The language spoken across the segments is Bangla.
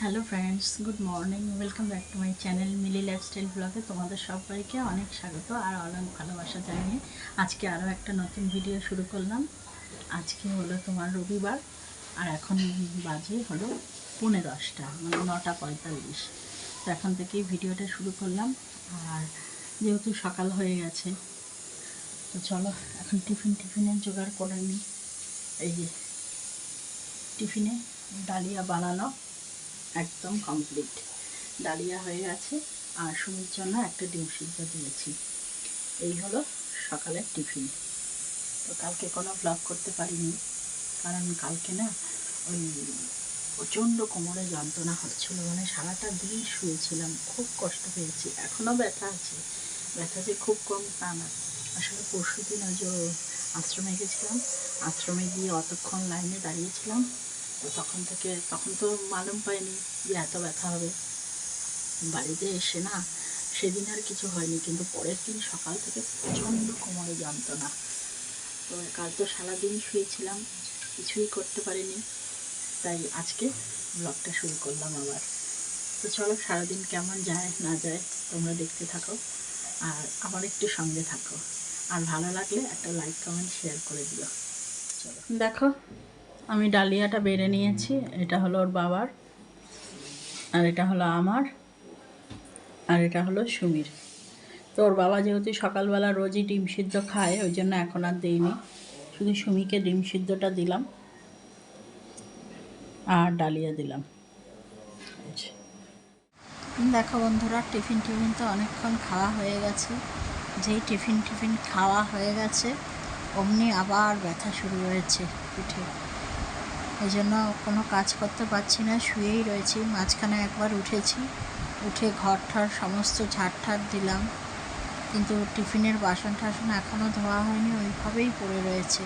Hello friends good morning welcome back to my channel Mili lifestyle ব্লগে তোমাদের সবাইকে অনেক স্বাগত আর অনেক ভালোবাসা জানিয়ে আজকে আরও একটা নতুন ভিডিও শুরু করলাম। আজকে হলো তোমার রবিবার আর এখন বাজে হলো পৌনে দশটা মানে নটা পঁয়তাল্লিশ। তো এখন থেকেই ভিডিওটা শুরু করলাম আর যেহেতু সকাল হয়ে গেছে, তো চলো এখন টিফিন টিফিনের জোগাড় করে নিই। এই যে টিফিনে ডালিয়া বানানো। একদম কমপ্লিট ডালিয়া হয়ে গেছে, আর সুমির জন্য একটা ডিম সিদ্ধ দিয়েছি। এই হলো সকালের টিফিন। তো কালকে কোনো ব্লগ করতে পারিনি, কারণ কালকে না ওই প্রচণ্ড কোমরে যন্ত্রণা হচ্ছিল মানে সারাটা দিন শুয়েছিলাম, খুব কষ্ট পেয়েছি। এখনও ব্যথা আছে। ব্যথা যে খুব কম তা না। আসলে পরশু দিন ওই যে আশ্রমে গেছিলাম, আশ্রমে গিয়ে অতক্ষণ লাইনে দাঁড়িয়েছিলাম তখন থেকে, তখন তো মালুম পাইনি যে এত ব্যথা হবে। বাড়িতে এসে না সেদিন আর কিছু হয়নি, কিন্তু পরের দিন সকাল থেকে প্রচণ্ড কোমরে যন্ত্রণা। তো কাল তো সারাদিন শুয়েছিলাম, কিছুই করতে পারিনি। তাই আজকে ব্লগটা শুরু করলাম আবার। তো চলো সারাদিন কেমন যায়, না যায়, তোমরা দেখতে থাকো আর আমার একটু সঙ্গে থাকো। আর ভালো লাগলে একটা লাইক কমেন্ট শেয়ার করে দিও। চলো। দেখো। আমি ডালিয়াটা বেড়ে নিয়েছি, এটা হলো ওর বাবার, আর এটা হলো আমার, আর এটা হলো সুমির। তো ওর বাবা যেহেতু সকালবেলা রোজই ডিম সিদ্ধ খায়, ওই জন্য এখন আর দিইনি শুধু সুমিকে ডিম সিদ্ধটা দিলাম, আর ডালিয়া দিলাম। দেখো বন্ধুরা, টিফিন টিফিন তো অনেকক্ষণ খাওয়া হয়ে গেছে। যেই টিফিন টিফিন খাওয়া হয়ে গেছে, অমনি আবার ব্যথা শুরু হয়েছে পিঠে। এই জন্য কোনো কাজ করতে পারছি না, শুয়েই রয়েছি। মাঝখানে একবার উঠেছি, উঠে ঘর ঠর সমস্ত ঝাড় ঠাড় দিলাম। কিন্তু টিফিনের বাসন টাসন এখনও ধোয়া হয়নি, ওইভাবেই পড়ে রয়েছে।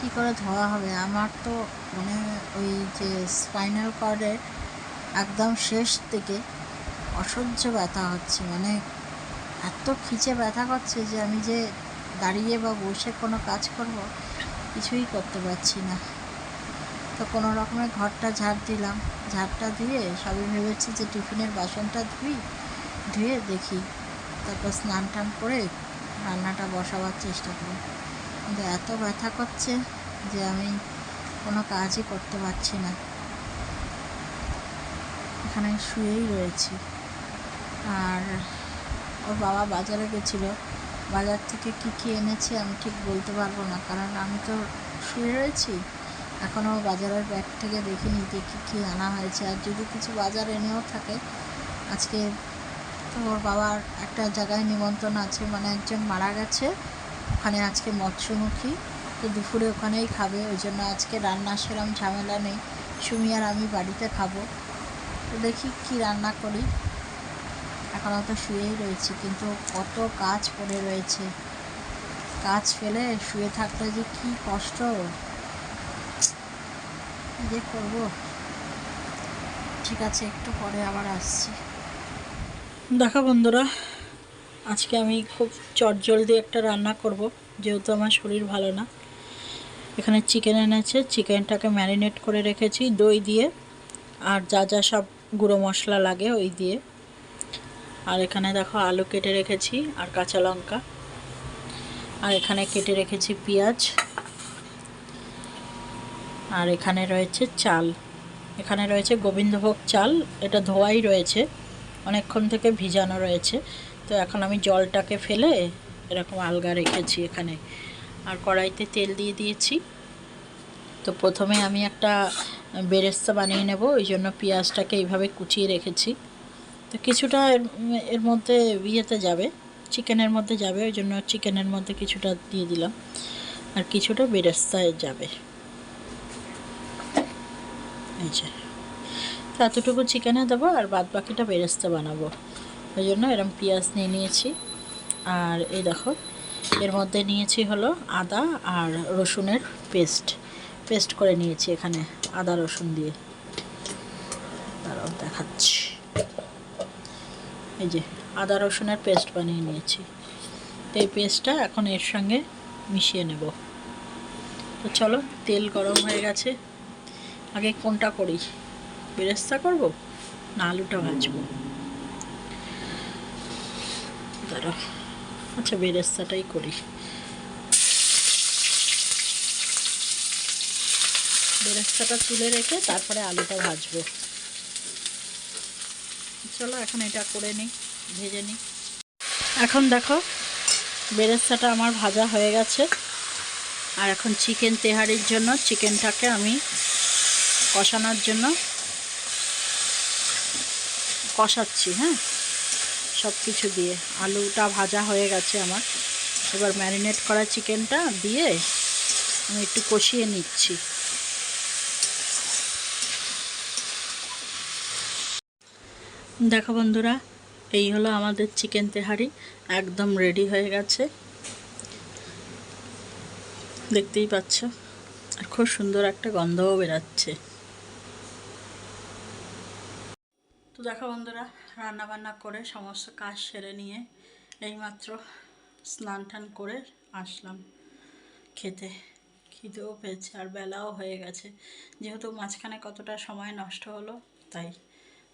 কী করে ধোয়া হবে? আমার তো মানে ওই যে স্পাইনাল কর্ডের একদম শেষ থেকে অসহ্য ব্যথা হচ্ছে। মানে এত খিচে ব্যথা করছে যে আমি যে দাঁড়িয়ে বা বসে কোনো কাজ করব, কিছুই করতে পারছি না। তো কোনো রকমের ঘরটা ঝাড় দিলাম। ঝাড়টা দিয়ে সবই ভেবেছি যে টিফিনের বাসনটা ধুই, ধুয়ে দেখি। তারপর স্নান টান করে রান্নাটা বসাবার চেষ্টা করি। কিন্তু এত ব্যথা করছে যে আমি কোনো কাজই করতে পারছি না। এখানে শুয়েই রয়েছি। আর ওর বাবা বাজারে গেছিল। বাজার থেকে কী কী এনেছে আমি ঠিক বলতে পারব না। কারণ আমি তো শুয়ে রয়েছি। এখনও বাজারের ব্যাগ থেকে দেখিনি যে কী কী আনা হয়েছে। আর যদি কিছু বাজার এনেও থাকে, আজকে ওর বাবার একটা জায়গায় নিমন্ত্রণ আছে মানে একজন মারা গেছে। ওখানে আজকে মৎস্যমুখী, তো দুপুরে ওখানেই খাবে। ওই জন্য আজকে রান্না সেরম ঝামেলা নেই। সুমি আর আমি বাড়িতে খাব। তো দেখি কী রান্না করি। এখনও তো শুয়েই রয়েছি, কিন্তু কত কাজ পড়ে রয়েছে। কাজ ফেলে শুয়ে থাকলে যে কী কষ্ট। যে করব। ঠিক আছে, একটু পরে আবার আসছি। দেখো বন্ধুরা, আজকে আমি খুব চটজলদি একটা রান্না করব, যেহেতু আমার শরীর ভালো না। এখানে চিকেন এনেছে চিকেনটাকে ম্যারিনেট করে রেখেছি, দই দিয়ে। আর যা যা সব গুঁড়ো মশলা লাগে ওই দিয়ে। আর এখানে দেখো আলু কেটে রেখেছি আর কাঁচা লঙ্কা। আর এখানে কেটে রেখেছি পেঁয়াজ। আর এখানে রয়েছে চাল। এখানে রয়েছে গোবিন্দভোগ চাল, এটা ধোয়াই রয়েছে, অনেকক্ষণ থেকে ভিজানো রয়েছে। তো এখন আমি জলটাকে ফেলে এরকম আলগা রেখেছি এখানে। আর কড়াইতে তেল দিয়ে দিয়েছি। তো প্রথমে আমি একটা বেরেস্তা বানিয়ে নেব, ওই জন্য পেঁয়াজটাকে এইভাবে কুচিয়ে রেখেছি। তো কিছুটা এর মধ্যে ইয়েতে যাবে, চিকেনের মধ্যে যাবে, ওই জন্য চিকেনের মধ্যে কিছুটা দিয়ে দিলাম। আর কিছুটা বেরেস্তায় যাবে। এই যে। এতটুকু চিকেনে দেবো আর বাদ বাকিটা বেরেস্তা বানাবো। ওই জন্য এরম পেঁয়াজ নিয়ে নিয়েছি। আর এই দেখো, এর মধ্যে নিয়েছি হলো আদা আর রসুনের পেস্ট। পেস্ট করে নিয়েছি এখানে, আদা রসুন দিয়ে। দাঁড়াও, দেখাচ্ছি। এই যে, আদা রসুনের পেস্ট বানিয়ে নিয়েছি। এই পেস্টটা এখন এর সঙ্গে মিশিয়ে নেব। তো চলো, তেল গরম হয়ে গেছে। আগে কোনটা করি? বেরেস্তা করব না আলুটা ভাজবো? আচ্ছা বেরেস্তাটাই করি। বেরেস্তাটা তুলে রেখে তারপরে আলুটা ভাজবো। চলো এখন এটা করে নিই, ভেজে নিই। এখন দেখো, বেরেস্তাটা আমার ভাজা হয়ে গেছে। আর এখন চিকেন তেহারির জন্য চিকেনটাকে আমি কষানোর জন্য কষাচ্ছি হ্যাঁ? সব কিছু দিয়ে। আলুটা ভাজা হয়ে গেছে আমার। এবার ম্যারিনেট করা চিকেনটা দিয়ে আমি একটু কষিয়ে নিচ্ছি। দেখো বন্ধুরা, এই হলো আমাদের চিকেন তেহারি। একদম রেডি হয়ে গেছে। দেখতেই পাচ্ছ? আর খুব সুন্দর একটা গন্ধও বেরাচ্ছে। তো দেখো বন্ধুরা রান্না বান্না করে সমস্ত কাজ সেরে নিয়ে এইমাত্র স্নান টান করে আসলাম খেতে। খিদেও পেয়েছে আর বেলাও হয়ে গেছে। যেহেতু মাঝখানে কতটা সময় নষ্ট হলো, তাই।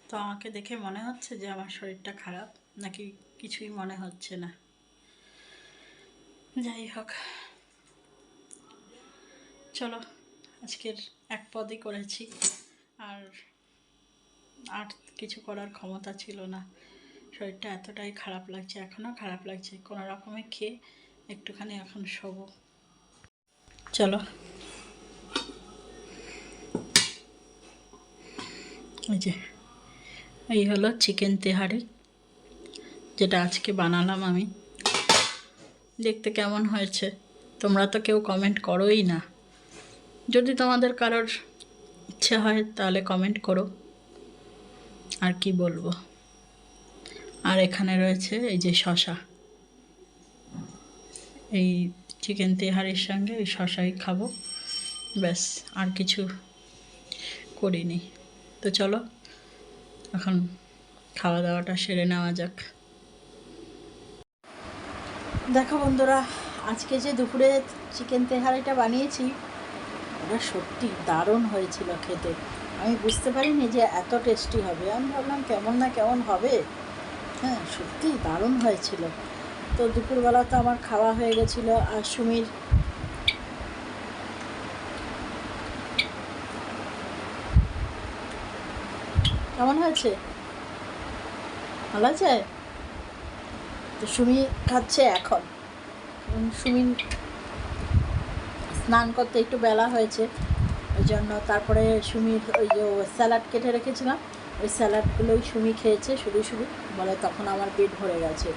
তো আমাকে দেখে মনে হচ্ছে যে আমার শরীরটা খারাপ, নাকি কিছুই মনে হচ্ছে না। যাই হোক, চলো আজকের এক পদই করেছি। আর আর কিছু করার ক্ষমতা ছিল না। শরীরটা এতটাই খারাপ লাগছে, এখনও খারাপ লাগছে। কোনো রকমে খেয়ে একটুখানি এখন শোবো। চলো। এই যে, এই হলো চিকেন তেহারি, যেটা আজকে বানালাম আমি। দেখতে কেমন হয়েছে? তোমরা তো কেউ কমেন্ট করোই না। যদি তোমাদের কারোর ইচ্ছে হয় তাহলে কমেন্ট করো। আর কি বলব? আর এখানে রয়েছে এই যে শশা। এই চিকেন তেহারির সঙ্গে এই শশাই খাব। ব্যাস, আর কিছু করিনি। তো চলো, এখন খাওয়া দাওয়াটা সেরে নেওয়া যাক। দেখো বন্ধুরা, আজকে যে দুপুরে চিকেন তেহারিটা বানিয়েছি ওটা সত্যি দারুণ হয়েছিল খেতে। আমি বুঝতে পারিনি যে এত টেস্টি হবে। আমি ভাবলাম কেমন না কেমন হবে। হ্যাঁ সত্যি দারুণ হয়েছিল। তো দুপুরবেলা তো আমার খাওয়া হয়ে গেছিল আর সুমির কেমন হয়েছে? ভালো আছে? তো সুমি খাচ্ছে এখন। সুমি স্নান করতে একটু বেলা হয়েছে। ওই জন্য তারপরে সুমির ওই যে স্যালাড কেটে রেখেছিলাম। ওই স্যালাডগুলোই সুমি খেয়েছে, শুধু শুধু। বলে তখন আমার পেট ভরে গেছে,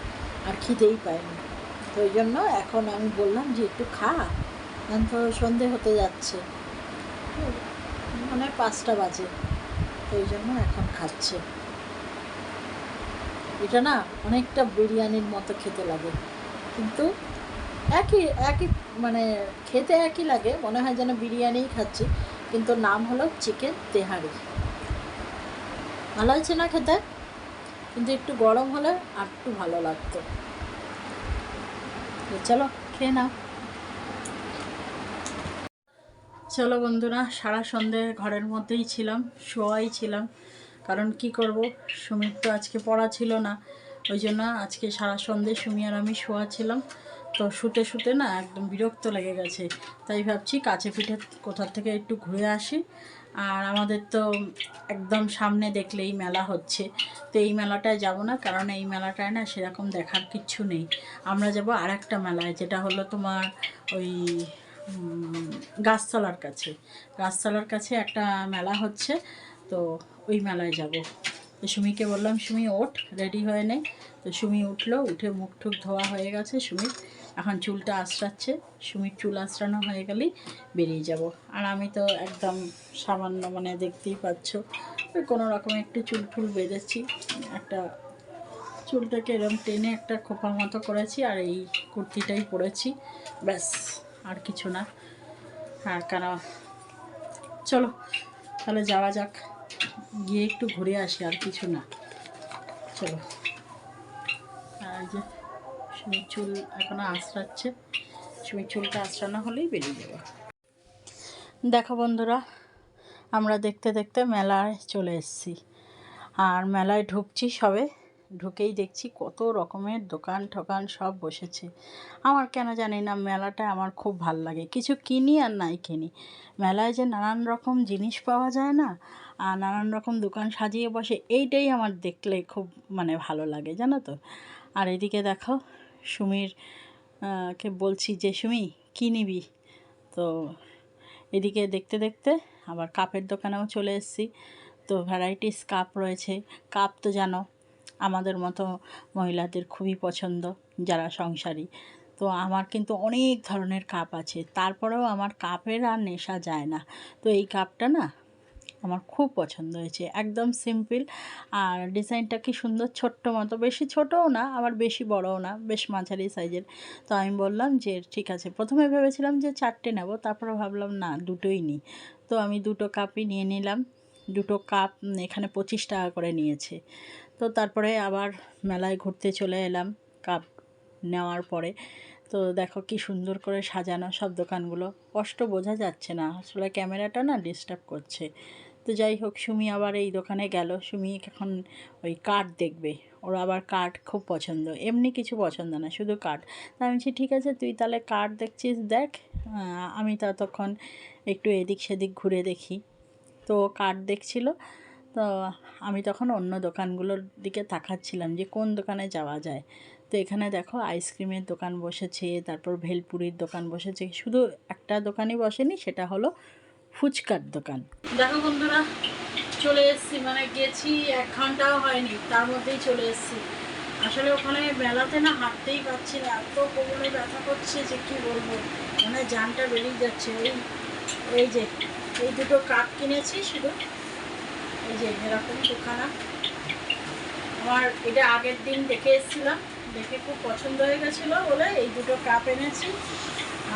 আর খিদেই পায়নি। তো ওই জন্য এখন আমি বললাম যে, একটু খা, এখন তো সন্ধে হতে যাচ্ছে। মানে পাঁচটা বাজে, তো ওই জন্য এখন খাচ্ছে। এটা না অনেকটা বিরিয়ানির মতো খেতে লাগে। কিন্তু একই একই মানে খেতে একই লাগে, মনে হয় যেন বিরিয়ানিই খাচ্ছি। কিন্তু নাম হলো চিকেন তেহারি। ভালো হয়েছে না খেতে? কিন্তু একটু গরম হলে আর একটু ভালো লাগতো। চলো, খেয়ে নাও। চলো বন্ধুরা, সারা সন্ধে ঘরের মধ্যেই ছিলাম, শোয়াই ছিলাম। কারণ কি করব? সুমির তো আজকে পড়া ছিল না। ওই জন্য আজকে সারা সন্ধে সুমি আর আমি শোয়া ছিলাম। তো শুতে শুতে না একদম বিরক্ত লেগে গেছে। তাই ভাবছি কাছে পিঠে কোথার থেকে একটু ঘুরে আসি। আর আমাদের তো একদম সামনে দেখলেই মেলা হচ্ছে। তো এই মেলাটায় যাব না, কারণ এই মেলাটায় না সেরকম দেখার কিচ্ছু নেই। আমরা যাব আর একটা মেলায়, যেটা হলো তোমার ওই গাছতলার কাছে। গাছতলার কাছে একটা মেলা হচ্ছে, তো ওই মেলায় যাব। তো সুমিকে বললাম, সুমি, ওঠ রেডি হয়ে নে। তো সুমি উঠল, উঠে মুখ টুক ধোয়া হয়ে গেছে সুমির। এখন চুলটা আশ্রাচ্ছে সুমির চুল আশ্রানো হয়ে গেলেই বেরিয়ে যাব। আর আমি তো একদম সামান্য মানে দেখতেই পাচ্ছ কোনো রকম একটু চুল ফুল বেঁধেছি। একটা চুলটাকে এরকম টেনে একটা খোপা মতো করেছি আর এই কুর্তিটাই পরেছি। ব্যাস, আর কিছু না। হ্যাঁ কেন? চলো, তাহলে যাওয়া যাক। গিয়ে একটু ঘুরে আসি, আর কিছু না। চলো। আর যে সুমির চুল এখনও আঁচড়াচ্ছে, সুমির চুলটা আঁচড়ানো হলেই বেরিয়ে যাব। দেখো বন্ধুরা, আমরা দেখতে দেখতে মেলায় চলে এসেছি। আর মেলায় ঢুকছি সবে, ঢুকেই দেখছি কত রকমের দোকান ঠোকান সব বসেছে। আমার কেন জানি না, মেলাটা আমার খুব ভালো লাগে। কিছু কিনি আর নাই কিনি। মেলায় যে নানান রকম জিনিস পাওয়া যায় না নানান রকম দোকান সাজিয়ে বসে, এইটাই আমার দেখলে খুব মানে ভালো লাগে, জানো তো? আর এদিকে দেখো, সুমির কে বলছি যে, সুমি, কী নিবি? তো এদিকে দেখতে দেখতে আবার কাপের দোকানেও চলে এসেছি। তো ভ্যারাইটিস কাপ রয়েছে। কাপ তো জানো, আমাদের মতো মহিলাদের খুবই পছন্দ, যারা সংসারী। তো আমার কিন্তু অনেক ধরনের কাপ আছে। তারপরেও আমার কাপের আর নেশা যায় না। তো এই কাপটা না আমার খুব পছন্দ হয়েছে, একদম সিম্পল। আর ডিজাইনটা কি সুন্দর, ছোট্ট মতো, বেশি ছোটও না, আবার বেশি বড়ও না, বেশ মাঝারি সাইজের। তো আমি বললাম যে, ঠিক আছে। প্রথমে ভেবেছিলাম যে, চারটে নেব, তারপরে ভাবলাম, না, দুটোই নিই তো আমি দুটো কাপই নিয়ে নিলাম, দুটো কাপ এখানে পঁচিশ টাকা করে নিয়েছে। তো তারপরে আবার মেলায় ঘুরতে চলে এলাম কাপ নেওয়ার পরে। তো দেখো কি সুন্দর করে সাজানো সব দোকানগুলো। স্পষ্ট বোঝা যাচ্ছে না, আসলে ক্যামেরাটা না ডিস্টার্ব করছে। তো যাই হোক, সুমি আবার এই দোকানে গেল। সুমি এখন ওই কার্ড দেখবে। ওর আবার কার্ড খুব পছন্দ। এমনি কিছু পছন্দ না, শুধু কার্ড তা আমি বলছি, ঠিক আছে, তুই তাহলে কার্ড দেখছিস, দেখ। আমি ততক্ষণ একটু এদিক সেদিক ঘুরে দেখি। তো কার্ড দেখছিল। তো আমি তখন অন্য দোকানগুলোর দিকে তাকাচ্ছিলাম যে কোন দোকানে যাওয়া যায়। তো এখানে দেখো আইসক্রিমের দোকান বসেছে, তারপর ভেলপুরির দোকান বসেছে। শুধু একটা দোকানই বসেনি, সেটা হলো ফুচকার দোকান। দেখো বন্ধুরা, চলে এসেছি মানে গেছি, এক ঘন্টাও হয়নি, তার মধ্যেই চলে এসেছি। আসলে ওখানে মেলাতে না হাঁটতেই পারছি না, এত কোমরে ব্যথা করছে যে কি বলব মানে জানটা বেরিয়ে যাচ্ছে। এই এই যে, এই দুটো কাপ কিনেছি শুধু, এই যে এরকম দুখানা। আমার এটা আগের দিন দেখে এসেছিলাম, দেখে খুব পছন্দ হয়ে গেছিল বলে এই দুটো কাপ এনেছি।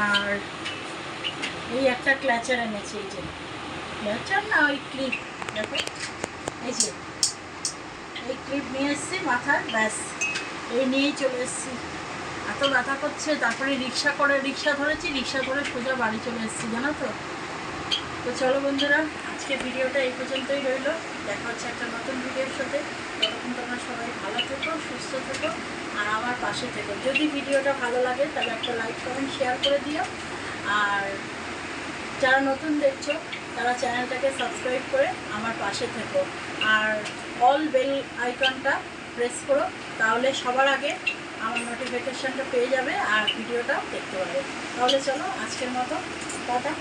আর এই একটা ক্ল্যাচার এনেছি, এই যে। ক্ল্যাচার না, ওই ক্লিপ দেখো এই যে। এই ক্লিপ নিয়ে এসেছি মাথার ব্যাস। এই নিয়েই চলে এসেছি। এত ব্যথা করছে, তারপরে রিক্সা করে, রিক্সা ধরেছি, রিক্সা করে সোজা বাড়ি চলে এসেছি, জানো তো? তো চলো বন্ধুরা আজকে ভিডিওটা এই পর্যন্তই রইল। দেখা হচ্ছে একটা নতুন ভিডিওর সাথে। ততক্ষণ তোমরা সবাই ভালো থেকো, সুস্থ থেকো, আর আমার পাশে থেকো। যদি ভিডিওটা ভালো লাগে, তাহলে একটা লাইক কমেন্ট শেয়ার করে দিও। আর যারা নতুন দেখছ, তারা চ্যানেলটাকে সাবস্ক্রাইব করে আমার পাশে থেকো। আর অল বেল আইকনটা প্রেস করো, তাহলে সবার আগে আমার নোটিফিকেশানটা পেয়ে যাবে আর ভিডিওটাও দেখতে পাবে। তাহলে চলো, আজকের মতো, টাটা।